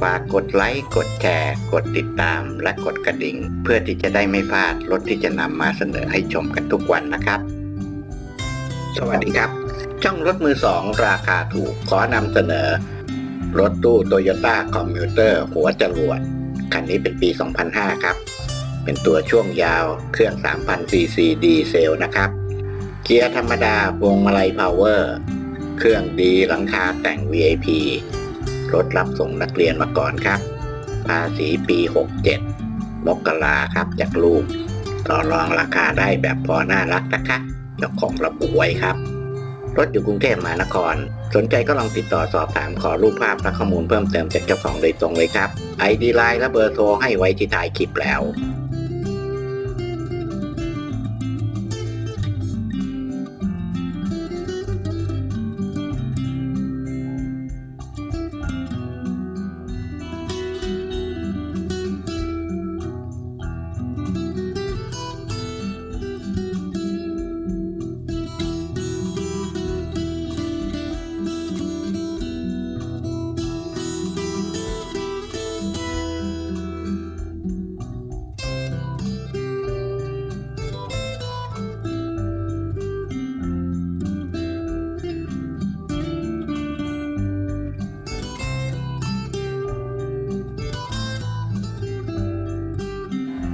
ฝากกดไลค์ กดแชร์ กดติดตาม และกดกระดิ่ง เพื่อที่จะได้ไม่พลาดรถที่จะนำมาเสนอให้ชมกันทุกวันนะครับ สวัสดีครับ ช่องรถมือสองราคาถูกขอนำเสนอ รถตู้โตโยต้าคอมมิวเตอร์หัวจรวด คันนี้เป็นปี 2005 ครับ เป็นตัวช่วงยาวเครื่อง 3,000ซีซีดีเซลนะครับ เกียร์ธรรมดาพวงมาลัยพาวเวอร์ เครื่องดีหลังคาแต่ง VIP รถรับส่งนักเรียนมาก่อนครับ ภาษีปี 67 มกราครับจากลูก ต่อรองราคาได้แบบพอน่ารักนะคะเจ้าของระบุไว้ครับ รถอยู่กรุงเทพมหานคร สนใจก็ลองติดต่อสอบถามขอรูปภาพและข้อมูลเพิ่มเติมจากเจ้าของโดยตรงเลยครับไอดีไลน์และเบอร์โทรให้ไว้ที่ท้ายคลิปแล้ว